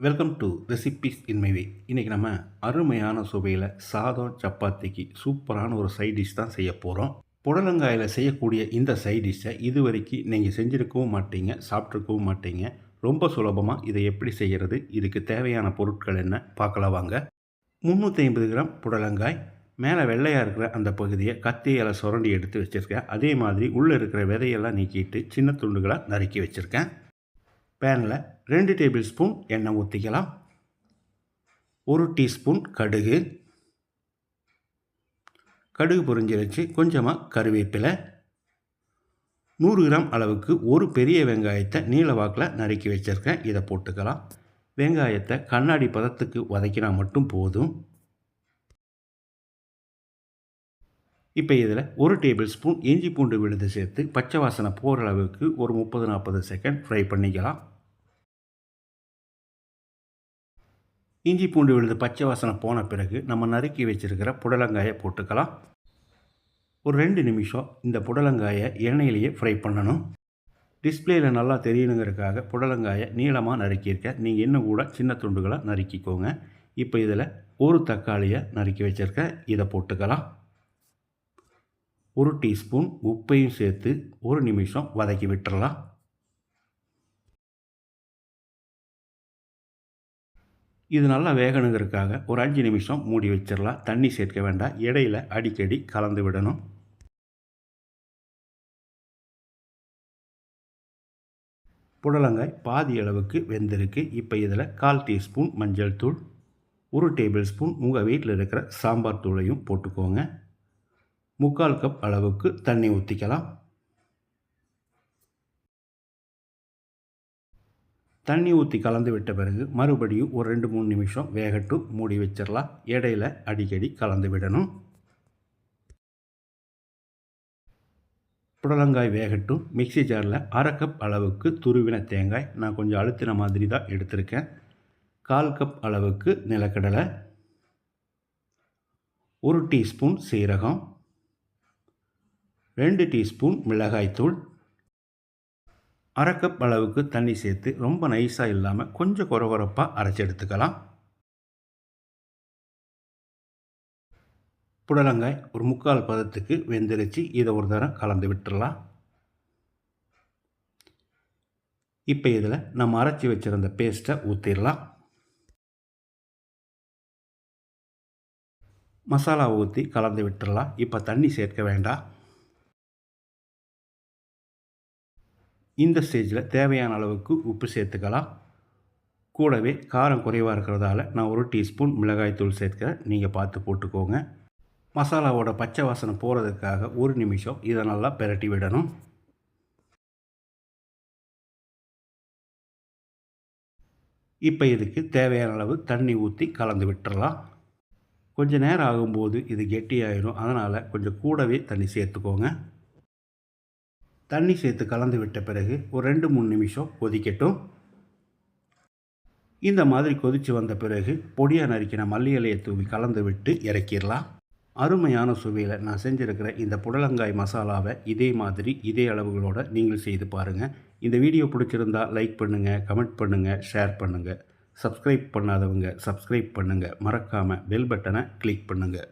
Welcome to recipes in way இன்றைக்கி நம்ம அருமையான சுவையில் சாதம் சப்பாத்திக்கு சூப்பரான ஒரு சைட் டிஷ் தான் செய்ய போகிறோம் புடலங்காயில் செய்யக்கூடிய இந்த சைட் டிஷ்ஷை இது வரைக்கும் நீங்கள் செஞ்சுருக்கவும் மாட்டீங்க சாப்பிட்ருக்கவும் மாட்டீங்க. ரொம்ப சுலபமாக இதை எப்படி செய்கிறது இதுக்கு தேவையான பொருட்கள் என்ன பார்க்கலாம் வாங்க. முந்நூற்றி ஐம்பது கிராம் புடலங்காய் மேலே வெள்ளையாக இருக்கிற அந்த பகுதியை கத்தியால் சுரண்டி எடுத்து வச்சுருக்கேன். அதே மாதிரி உள்ளே இருக்கிற விதையெல்லாம் நீக்கிட்டு சின்ன துண்டுகளாக நறுக்கி வச்சுருக்கேன். பேனில் ரெண்டு டேபிள் ஸ்பூன் எண்ணெய் ஊற்றிக்கலாம் ஒரு டீஸ்பூன் கடுகு. கடுகு பொரிஞ்சிருச்சு. கொஞ்சமாக கருவேப்பிலை. நூறு கிராம் அளவுக்கு ஒரு பெரிய வெங்காயத்தை நீல வாக்கில் நறுக்கி வச்சுருக்கேன். இதை போட்டுக்கலாம். வெங்காயத்தை கண்ணாடி பதத்துக்கு வதக்கினா மட்டும் போதும். இப்போ இதில் ஒரு டேபிள் ஸ்பூன் இஞ்சி பூண்டு விழுது சேர்த்து பச்சை வாசனை போகிற அளவுக்கு ஒரு முப்பது நாற்பது செகண்ட் ஃப்ரை பண்ணிக்கலாம். இஞ்சி பூண்டு விழுது பச்சை வாசனை போன பிறகு நம்ம நறுக்கி வச்சுருக்கிற புடலங்காயை போட்டுக்கலாம். ஒரு ரெண்டு நிமிஷம் இந்த புடலங்காயை எண்ணெயிலேயே ஃப்ரை பண்ணணும். டிஸ்பிளேயில் நல்லா தெரியணுங்கிறதுக்காக புடலங்காயை நீளமாக நறுக்கியிருக்கேன். நீங்கள் இன்னும் கூட சின்ன துண்டுகளாக நறுக்கிக்கோங்க. இப்போ இதில் ஒரு தக்காளியை நறுக்கி வச்சுருக்கேன். இதை போட்டுக்கலாம். ஒரு டீஸ்பூன் உப்பையும் சேர்த்து ஒரு நிமிஷம் வதக்கி விட்டுறலாம். இது நல்லா வேகணுங்கிறதுக்காக ஒரு அஞ்சு நிமிஷம் மூடி வச்சிடலாம். தண்ணி சேர்க்க வேண்டாம். இடையில அடிக்கடி கலந்து விடணும். புடலங்காய் பாதி அளவுக்கு வெந்திருக்கு. இப்போ இதில் கால் டீஸ்பூன் மஞ்சள் தூள் ஒரு டேபிள் ஸ்பூன் உங்கள் வீட்டில் இருக்கிற சாம்பார் தூளையும் போட்டுக்கோங்க. முக்கால் கப் அளவுக்கு தண்ணி ஊற்றிக்கலாம் தண்ணி ஊற்றி கலந்து விட்ட பிறகு மறுபடியும் ஒரு ரெண்டு மூணு நிமிஷம் வேகட்டும் மூடி வச்சிடலாம் இடையில அடிக்கடி கலந்து விடணும். புடலங்காய் வேகட்டும் மிக்சி ஜாரில் அரை கப் அளவுக்கு துருவின தேங்காய். நான் கொஞ்சம் அழுத்தின மாதிரி தான் எடுத்திருக்கேன். கால் கப் அளவுக்கு நிலக்கடலை. ஒரு டீஸ்பூன் சீரகம். ரெண்டு டீஸ்பூன் மிளகாய்த்தூள் அரை கப் அளவுக்கு தண்ணி சேர்த்து ரொம்ப நைஸாக இல்லாமல் கொஞ்சம் குறகுறப்பாக அரைச்சி எடுத்துக்கலாம். புடலங்காய் ஒரு முக்கால் பதத்துக்கு வெந்திருச்சு. இதை ஒரு தரம் கலந்து விட்டுடலாம் இப்போ இதில் நம்ம அரைச்சி வச்சுருந்த பேஸ்ட்டை ஊற்றிடலாம் மசாலா ஊற்றி கலந்து விட்டுடலாம் இப்போ தண்ணி சேர்க்க வேண்டாம். இந்த ஸ்டேஜில் தேவையான அளவுக்கு உப்பு சேர்த்துக்கலாம். கூடவே காரம் குறைவாக இருக்கிறதால நான் ஒரு டீஸ்பூன் மிளகாய்த்தூள் சேர்க்கிறேன் நீங்கள் பார்த்து போட்டுக்கோங்க. மசாலாவோட பச்சை வாசனை போகிறதுக்காக ஒரு நிமிஷம் இதை நல்லா பெரட்டி விடணும். இப்போ இதுக்கு தேவையான அளவு தண்ணி ஊற்றி கலந்து விட்டுறலாம். கொஞ்சம் நேரம் ஆகும்போது இது கெட்டியாயிடும் அதனால் கொஞ்சம் கூடவே தண்ணி சேர்த்துக்கோங்க. தண்ணி சேர்த்து கலந்து விட்ட பிறகு ஒரு ரெண்டு மூணு நிமிஷம் கொதிக்கட்டும். இந்த மாதிரி கொதித்து வந்த பிறகு பொடியாக நறுக்கின மல்லி இலையை தூவி கலந்து விட்டு இறக்கிடலாம். அருமையான சுவையில் நான் செஞ்சுருக்கிற இந்த புடலங்காய் மசாலாவை இதே மாதிரி இதே அளவுகளோடு நீங்கள் செய்து பாருங்கள் இந்த வீடியோ பிடிச்சிருந்தா லைக் பண்ணுங்கள் கமெண்ட் பண்ணுங்கள் ஷேர் பண்ணுங்கள் சப்ஸ்கிரைப் பண்ணாதவங்க சப்ஸ்கிரைப் பண்ணுங்கள் மறக்காமல் பெல் பட்டனை கிளிக் பண்ணுங்கள்